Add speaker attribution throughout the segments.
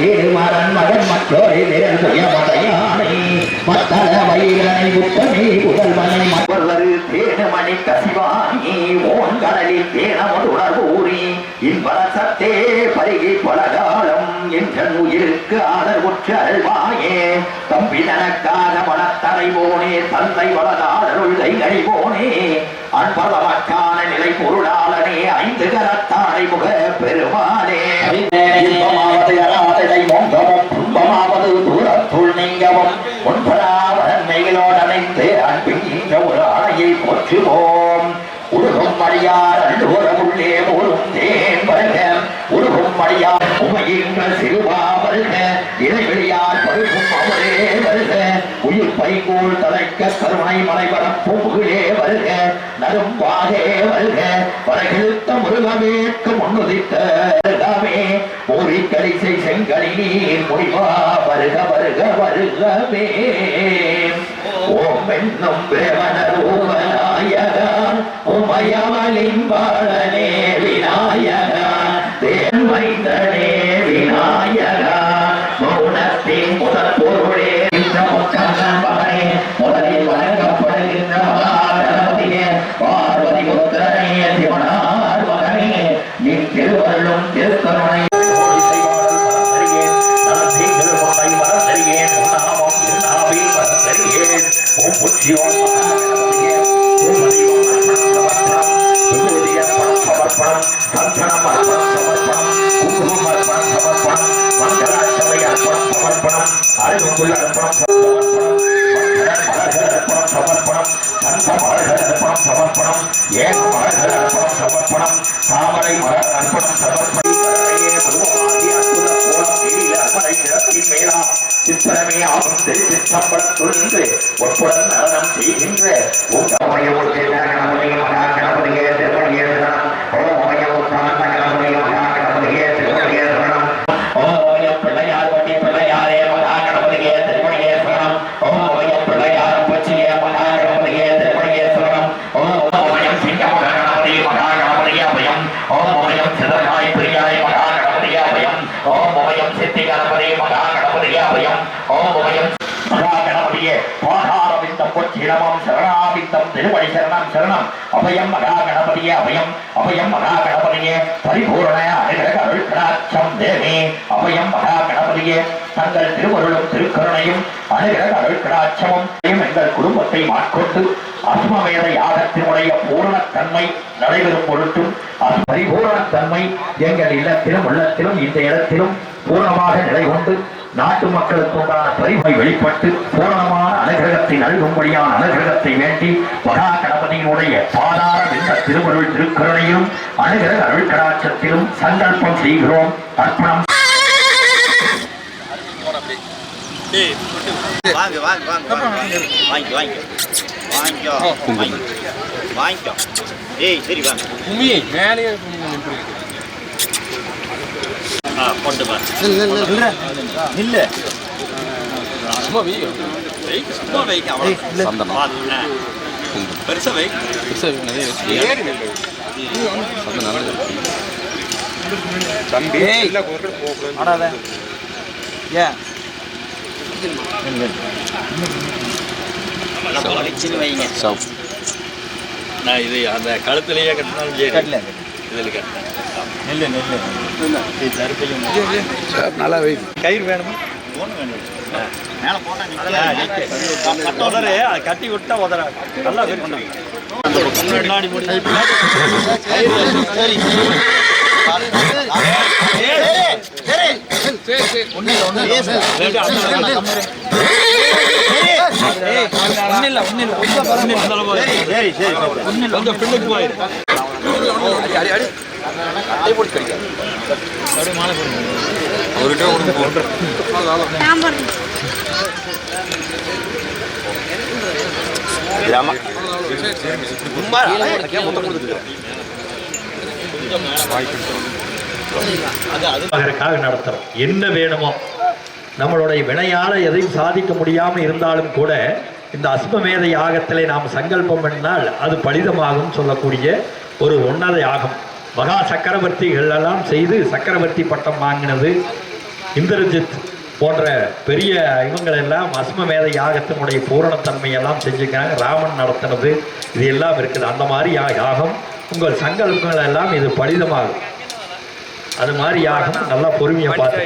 Speaker 1: தேடுமாறன் மகன் மற்றோரை விரல் புயமதையானை மத்தள வயிறனை முத்தமே புதல்வனை மற்றொரு தேனமணி கசிவாணி ஓன் கடலில் தேனமுடன் ஊறி இன்பரசத்தே பருகி பலகாலம் என் உயிருக்கு ஆதரவுற்று அல்வாயே தம்பி தனக்காக மனத்தரை போனே தந்தை வளதாடருள் கைகடி போனே. அன்பதமக்கான நிலை பொருளாளனே ஐந்து கரத்தாடை முக பெருமானே இன்பமாவது அராதனை மோங்கமும் துன்பமாவது தூரத்துள் நீங்கவும் முன்பராவன்மைகளோடு அணைந்து அன்பின் என்ற ஒரு ஆணையை போற்றுவோம். உருகும் மடியார் அல்லுவரம் உள்ளே ஊரும் தேன் வருக உருகும் மடியார் உமையின்ற சிறுவா வருக இறைவெளியார் பருகும் அவரே வருக. உயிர் பைகோள் தலைக்க கருணை மலைவரம் பூகுகளே வருக. நரும் வாகே வருக. வரைகிழுத்த முருகமேற்கு முன்னுதித்த வருகமே ஊரி செங்கலி நீர் முடிவா வருக வருக வருகமே ஓம் என்னும் வேவனர் ஓவநாயகா உமயவலின் பாலனே வினா சமர்ப்பணம் தாமரை மலர் அர்ப்பணம் சமர்ப்பணம் சித்திரமே ஆகும் திருச்சிற்றம்பலத்துள்ளின்று ஒப்புடன் நலனம் செய்கின்ற உங்கமயோடு கணபதியே மகா கணபதியே திருமணியே சரணம் ஓமய உத்தான கணபதியே மகா கணபதியே திருமணியே சரணம் ஓமய பிள்ளையார் வண்டி பிள்ளையாரே மகா கணபதியே திருமணியே சரணம் ஓமய பிள்ளையார் பச்சியே மகா கணபதியே திருமணியே சரணம் ஓமயம் சிங்கமக கணபதி மகா கணபதியே அபயம் ஓமயம் சிதறாய் பிரியாய் மகா கணபதியே அபயம் ஓமயம் சித்தி கணபதி மகா கணபதியே அபயம் ஓமயம் மகா கணபதியே பாதாரவிந்தம் சரணாபித்தம் திருவடி சரணம் சரணம் அபயம் மகா கணபதியே அபயம் அபயம் மகா கணபதியே பரிபூரண அனுகிரக அருள்கடாட்சம் தேவி அபயம் மகா கணபதியே தங்கள் திருவருளும் திருக்கருணையும் அனுகிரக அருட்கடாட்சமும் எங்கள் குடும்பத்தை மாட்கொண்டு அஸ்மவேத யாகத்தினுடைய பூரணத்தன்மை நடைபெறும் பொருட்டும் அது பரிபூரணத்தன்மை எங்கள் இல்லத்திலும் உள்ளத்திலும் இந்த இடத்திலும் பூர்ணமாக நிலை கொண்டு நாட்டு மக்களுக்கு உண்டான பரிவை வெளிப்பட்டு பூரணமான அனுகிரகத்தை நல்கும்படியான அனுகிரகத்தை வேண்டி மகா கணபதியினுடைய பாதார இந்த திருவருள் திருக்கருணையிலும் அனுகிரக அருள்கடாட்சத்திலும் சங்கல்பம் செய்கிறோம். அர்ப்பணம்.
Speaker 2: வாங்க வாங்க வாங்க வாங்க. வாங்கிக்கோ வாங்கிக்கோ வாங்கிக்கோ வாங்கிக்கோ ஏய் சரி வாங்க.
Speaker 3: கும்மி மேலேயே கும்மி நின்றுருக்கு.
Speaker 2: ஆ கொண்டு வா. நில்லு
Speaker 3: சும்மா வை.
Speaker 2: வைக்கு சும்மா வைக்க அவ்வளோ பார்த்து ஆ. பெருசா வை
Speaker 3: சரி, நிறைய. சந்தனம் நல்லது. தம்பி இல்ல போகக்கூடாது.
Speaker 2: ஏன். நான் இது அந்த கழுத்துலயே கட்டினாலும் சரி இதில் கட்டினேன் தருப்பையும்
Speaker 3: சார், நல்லா வை
Speaker 2: கயிறு வேணுமா ஒன்று வேணும் உதறு அதை கட்டி விட்டா உதற நல்லா
Speaker 3: அவர்கிட்ட ஒரு போட்டு
Speaker 4: அதற்காக நடத்துறோம். என்ன வேணுமோ. நம்மளுடைய வினையால எதையும் சாதிக்க முடியாம இருந்தாலும் கூட இந்த அஸ்மமேத யாகத்திலே நாம் சங்கல்பம் பண்ணால் அது பலிதமாகும் சொல்லக்கூடிய ஒரு உன்னத யாகம். மகா சக்கரவர்த்திகள் எல்லாம் செய்து சக்கரவர்த்தி பட்டம் வாங்கினது இந்திரஜித் போன்ற பெரிய இவங்களெல்லாம் அஸ்மமேத யாகத்தினுடைய பூரணத்தன்மையெல்லாம் செஞ்சுக்கிறாங்க ராமன் நடத்துனது இது எல்லாம் இருக்குது. அந்த மாதிரி யா- யாகம் உங்கள் சங்கல்பங்கள் எல்லாம் இது பலிதமாகும் அது மாதிரி யாகம் நல்லா பொறுமையை பார்த்து.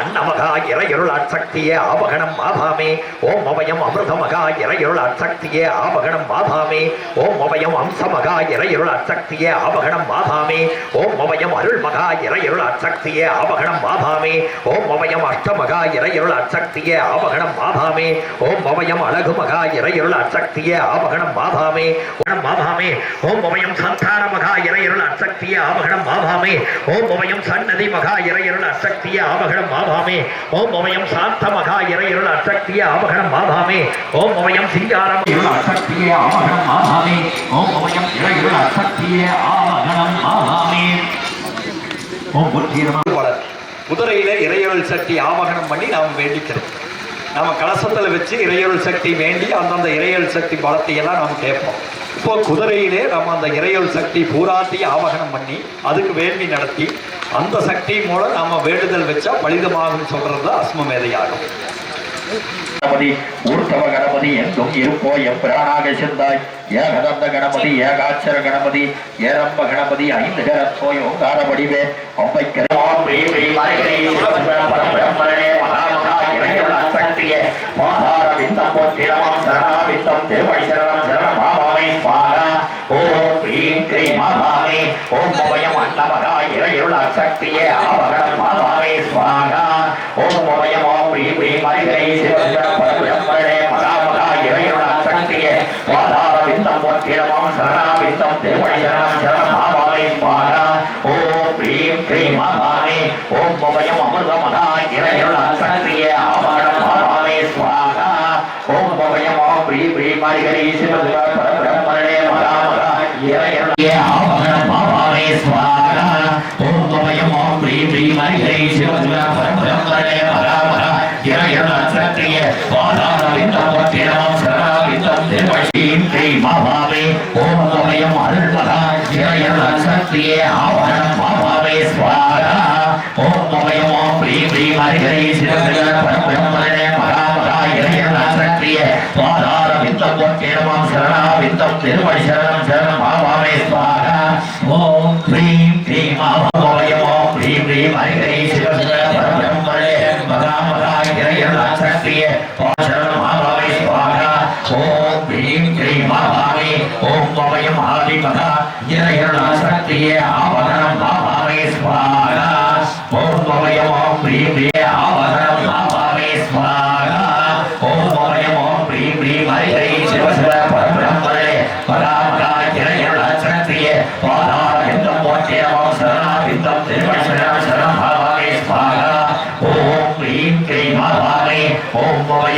Speaker 4: அன்னமகா இறையருள் சக்தியே ஆபகணம் ஆபாமே. ஓம் அபயம் அமிர்தமகா இறையருள் சக்தியே ஆபகணம் ஆபாமே. ஓம் அபயம் அம்சமகா இறையருள் சக்தியே ஆபகணம் ஆபாமே. ஓம் அபயம் அருள்மகா இறையருள் சக்தியே ஆபகணம் ஆபாமே. ஓம் அபயம் அஷ்டமகா இறையருள் சக்தியே ஆபகணம் ஆபாமே. ஓம் அபயம் அழகுமகா இறையருள் சக்தியே ஆபகணம் ஆபாமே. ஓம் ஆபாமே. ஓம் அபயம் சந்தானமகா இறையருள் சக்தியே ஆபகணம் ஆபாமே. ஓம் அபயம் சன்னதி மகா இறையருள் சக்தியே ஆபகணம் ஆபாமே ஓம் அபயம் சாந்த மகா இறையருள் அச்சக்திய ஆபகணம் ஆபாமே ஓம் அபயம் சிங்காரம் இருள் அச்சக்திய ஆபகணம் ஆபாமே ஓம் அபயம் இறையருள் அச்சக்திய ஆபகணம் ஆபாமே ஓம் குதிரையில இறையருள் சக்தி ஆபகணம் பண்ணி நாம் வேண்டிக்கிறோம். நம்ம கலசத்தில் வச்சு இறையருள் சக்தி வேண்டி அந்தந்த இறையருள் சக்தி பலத்தை எல்லாம் நம்ம கேட்போம். இப்போ குதிரையிலே நம்ம அந்த இறையருள் சக்தி பூராத்தையும் ஆவகனம் பண்ணி அதுக்கு வேள்வி நடத்தி அந்த சக்தி மூலம் நம்ம வேண்டுதல் வச்சா பலிதமாகும் சொல்றது அஸ்மமேதையாகும்
Speaker 1: கணபதி ஊர்த்தவ கணபதி எங்கும் இருப்போ எம்பிரானாக செந்தாய் ஏகதந்த கணபதி ஏகாட்சர கணபதி ஏரம்ப கணபதி ஐந்து கரத்தோய் ஓங்கார வடிவே அம்பை ஓம் பிரீம் கிரீ மாதாவே ஓம் பவயம் அன்னமகா இறையுள்ள அசக்தியே ஆவகணம் மாதாவே ஸ்வாகா ஓம் பவயம் ஓம் பிரீ பிரீ மறைகரை சிவசிவ பரம்பரே மகாமகா இறையுள்ள அசக்தியே மாதார விந்தம் போற்றிடமாம் சரணா விந்தம் திருவடி சரணம் சரணம் ஓம் மாதாவே ஓம் அசக்தியே மாதாவே ஓம் ஓம் ஓம் பவயம் அருள்மகா இறையுள்ள அசக்தியே ஆவகணம் ஸ்வாகா ஓம் பவயம் ஓம் பிரீ பிரீ மறைகரை சிவசிவ விந்தம் சரணா விந்தம் சரணம் சரணம் ஸ்வாகா ஓம் ப்ரீம் ஓம்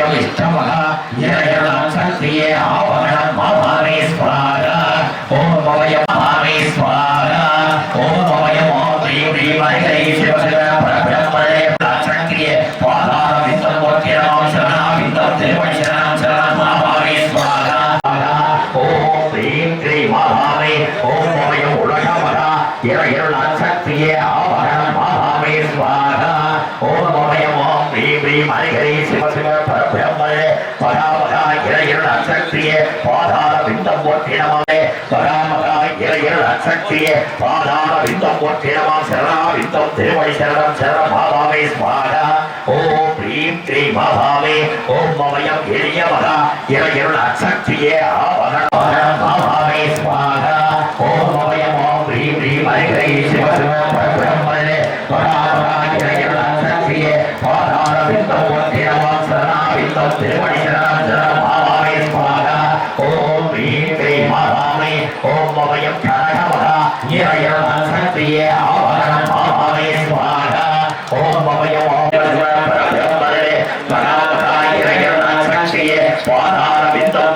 Speaker 1: ஓம் பவயம் இஷ்டமகா இறையருள் அசக்தியே ஆவகணம் மாதாவே ஸ்வாகா ஓம் பவயம் மாவே ஸ்வாகா ஓம் பவயம் ஓம் க்ரீம் க்ரீம் ஹரிஹரி சிவசிவ பரபிரம்மரே அசக்தியே பாதார விந்தம் போற்றியமாம் சரணா விந்தம் திருவடி சரணம் சரணம் மாதாவே ஸ்வாகா ஓம் க்ரீம் க்ரீம் மாதாவே ஓம் பவயம் உலகமகா இறையருள் அசக்தியே ஆவகணம் மாதாவே ஸ்வாகா ஓம் பவயம் ஓம் க்ரீம் க்ரீம் ஹரிஹரி சிவசிவ பரபிரம்மரே பராமகா இறையருள் அசக்தியே பாதார விந்தம் போற்றினமாவே பராமகா அசக்தியே பாதார விந்தம் போற்றினமாம் சரணா விந்தம் திருவடி சரணம் சரணம் மாதாவே ஸ்வாகா. ஓம் க்ரீம் க்ரீம் மாதாவே ஓம் பவயம் எளியமகா இறையருள் அசக்தியே ஆவகணம் மாதாவே ஓம் பவயம் கனகமகா இறையருள் அசக்தியே ஆவகணம் மாதாவே ஸ்வாகா ஓம் பவயம் ஓம் சிவசிவ பரபிரம்மரே பராமகா இறையருள் அசக்தியே பாதார விந்தம்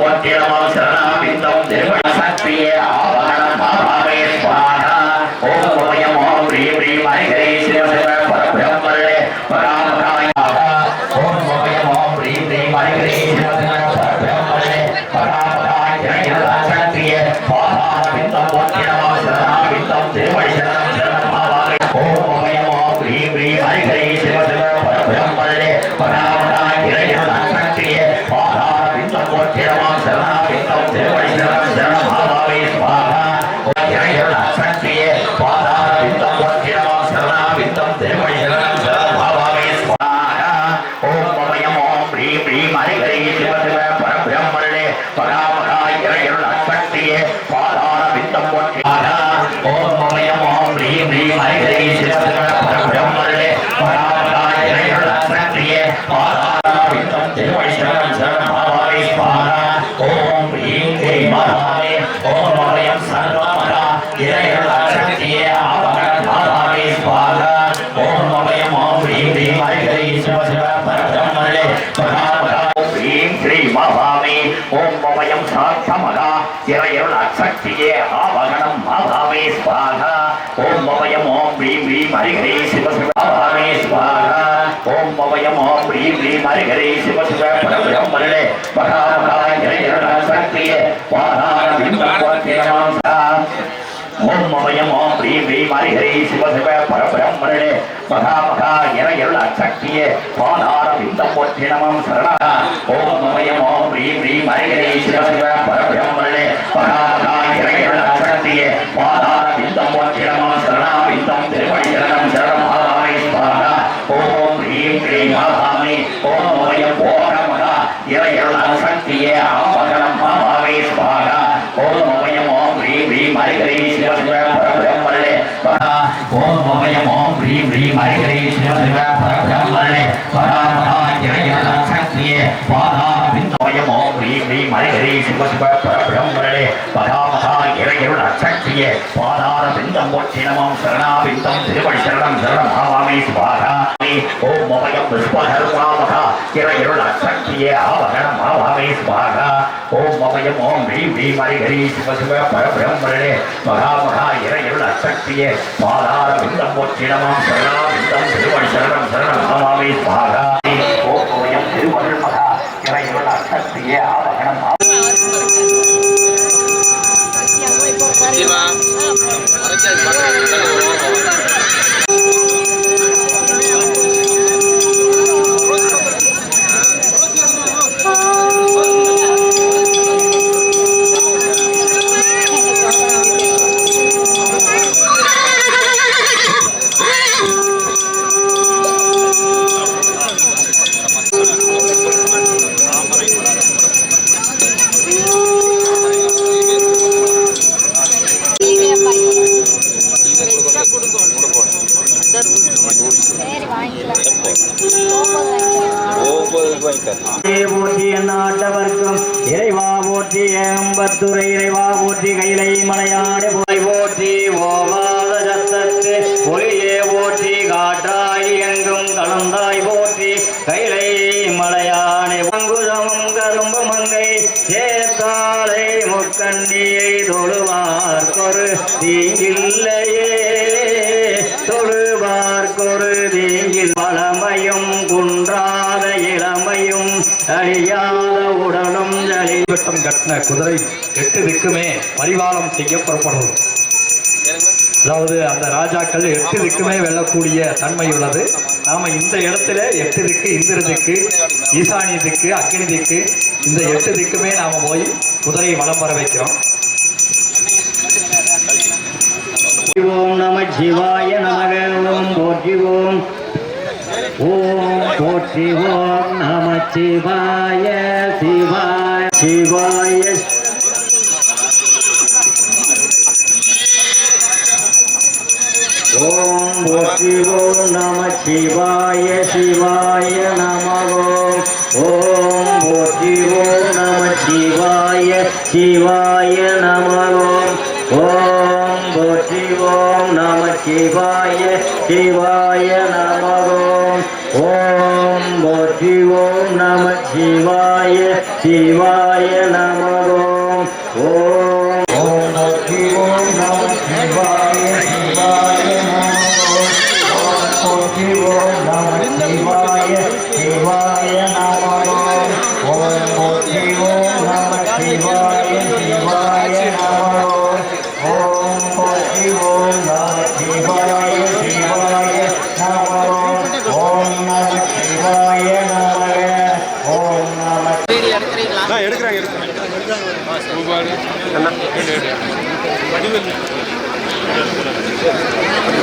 Speaker 1: ஓம் மமயம் ஓம் ஹ்ரீம் ஹ்ரீம் ஹரிஹரி சிவ சிவ பரபிரம்மனே பராமரா சக்தியே பாதார பிம்பம் ஓம் மமயம் ஓம் ஹ்ரீம் ஹ்ரீம் ஹரிஹரி சரணா ஓம் மமயம் ஓம் ஹ்ரீம் ஹ்ரீம் ஹரிஹரி சிவ ஓம் மமயம் ஓம் ஹ்ரீம் ஹ்ரீம் ஹரிஹரி சிவ சிவ பரபிரம்மனே மகா சக்தியே பாதா விந்தமயம் ஓம் ஹ்ரீம் ஹ்ரீம் ஹரிஹரி சிவ சிவ பரபிரம்மனே மகா இறையருள் பாதார பிந்தம் திருவடி சரணம் சரணம் ஆவாமே சுபாகா ஓம் மமயம் விஸ்வகர்மாமகா இறையருள் ஆவாமே சுபாகா ஓம் மமயம் ஓம் ஹ்ரீம் ஹ்ரீம் ஹரிஹரி சிவ சிவ மகா மகா இறையருள் சக்தியே பாதார பிந்தம் போற்றி சரணா பிந்தம் திருவடி சரணம் சரணம் ஆவாமே சுபாகா ஓம் மமயம் திருவருள் மகா இறையருள்
Speaker 3: வாங்கிக்காரு
Speaker 5: நாட்டவர்க்கும் இறைவா போற்றி ஏம்பத்துறை இறைவா போற்றி கைலை மலையாடு போய் போற்றி
Speaker 4: ஓவா கட்டின குதிரை எட்டு திக்குமே பரிவாரம் செய்ய புறப்படுவது அதாவது அந்த ராஜாக்கள் எட்டு திக்குமே வெல்லக்கூடிய தன்மை உள்ளது. நாம் இந்த இடத்துல எட்டு திக்கு இந்திர திக்கு ஈசானிய திக்கு அக்னி திக்கு இந்த எட்டு திக்குமே நாம் போய் குதிரையை வளம் பெற வைக்கிறோம்.
Speaker 5: ஓம் நம சிவாய நமக ஓம் போற்றி ஓம். ஓம் போற்றி ஓம் நம சிவாய சிவாய சிவாய ஓம் சிவோ நம சிவாய சிவாய நமவோ ஓம் சிவோ நம சிவாய சிவாய நமவோ ஓம் சிவோ நம சிவாய சிவாய நமவோ ஓம் சிவோ நம சிவாய சிவாய எடுக்கிறாங்க எடுக்கிறாங்க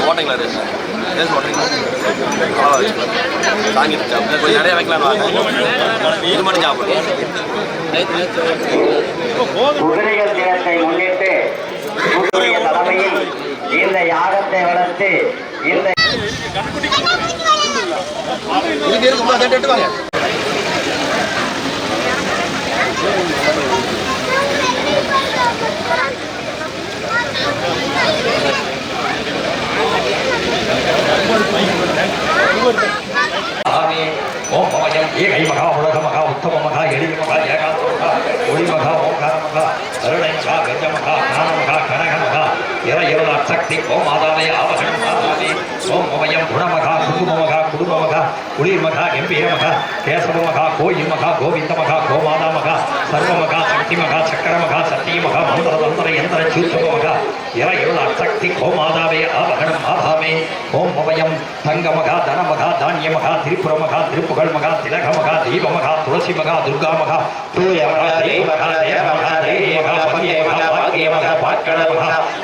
Speaker 3: ஓட்டங்களா ரேஸ் ஓட்டுறீங்களா அவ்வளோ வச்சுக்கலாம் தாங்கிட்டு சாப்பிடு. கொஞ்சம் நிறைய வைக்கலாம்னு வாங்க இது மட்டும் சாப்பிடுங்க
Speaker 6: குதிரைகள் தினத்தை முன்னிட்டு குதிரைய தலைமையில் இந்த யாகத்தை வளர்த்து இந்த
Speaker 3: இருக்குமா வாங்க?
Speaker 1: ஆமே ஓம் பவயம் ஏகை மகா உலக மகா உத்தம மகா எளிய மகா ஏகாந்த மகா ஒளி மகா ஓங்கார மகா கருணை மகா கஜ மகா ஞான மகா கனக மகா இர இருள சக்தி ஓம் மாதாவே ஆவகணம் மாதாவே ஓம் குணமகா குங்குமமகா குடும்பமகா குளிர்மகா எம்பியமகா கேசவமகா கோயில்மகா கோவிந்தமகா கோமாதாமகா சர்வமகா சக்திமகா சக்கரமகா சத்தியமகா மந்திர தந்திர யந்திர சூத்தமகா மகா இர இருள சக்தி கோமாதாவே ஆபகணம் மாதாவே ஓம் பவயம் தங்க மகா தன மகா தானிய மகா திரிபுர மகா திருப்புகழ் மகா திலக மகா தீப மகா துளசி மகா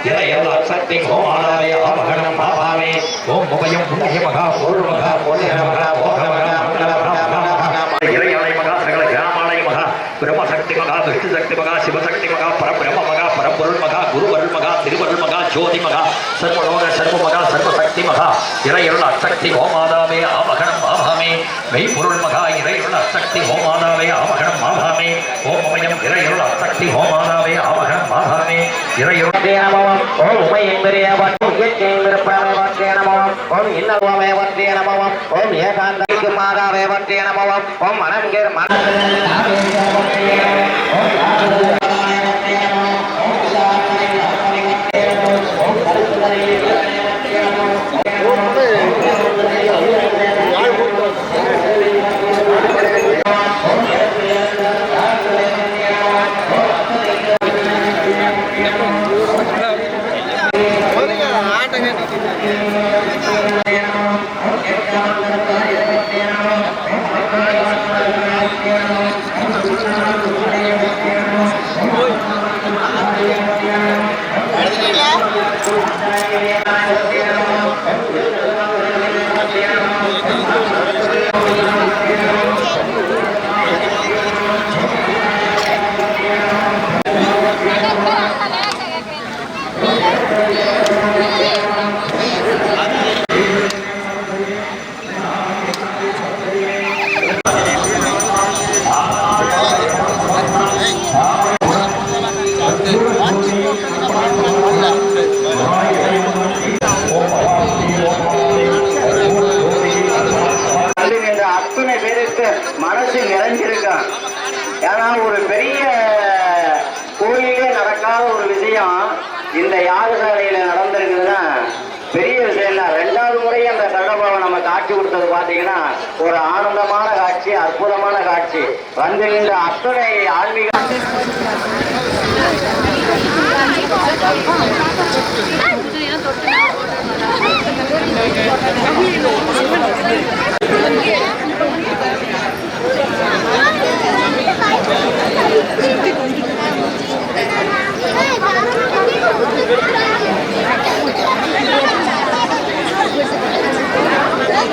Speaker 1: இர எல்லா சக்தி கோமாதாவே ஆபகணம் மாதாவே ஓம் உபயம் புண்ணிய மகா பொருள் மகா பொன்னிய மகா போக மகா மங்கள மகா மகா இறையாலை மகா சகல கிராமாலய மகா பிரம்மசக்தி மகா விஷ்ணு சக்தி மகா சிவசக்தி மகா பரபிரம மகா பரம்பொருள் மகா குருவருள் மகா திருவருள் மகா ஜோதி மகா சர்வலோக சர்வ மகா சர்வசக்தி மகா இறையருள் அசக்தி ஓமாதாவே ஆமகணம் ஆபாமே மெய்ப்பொருள் மகா இறையருள் அசக்தி ஓமாதாவே ஆமகணம் ஆபாமே ஓமமயம் இறையருள் அசக்தி ஓமாதாவே ஆமகணம் ஆபாமே இறையருள்
Speaker 6: நமம் ஓம் உமையேந்திரிய வட்டம் இயற்கேந்திர பிரமேவத்தே நமம் ஓம் இன்னல்வமே வத்தே நமம் ஓம் ஏகாந்திக்கு மாதாவே வத்தே நமம் ஓம் மனங்கிர் மன என்ற பாதையில் நடந்திருக்குதுன்னா பெரிய விஷயம் தான் ரெண்டாவது முறை அந்த சடபாவை நம்ம காட்சி கொடுத்தது பார்த்தீங்கன்னா ஒரு ஆனந்தமான காட்சி அற்புதமான காட்சி வந்து நின்ற அத்தனை ஆன்மீக
Speaker 7: Thank you.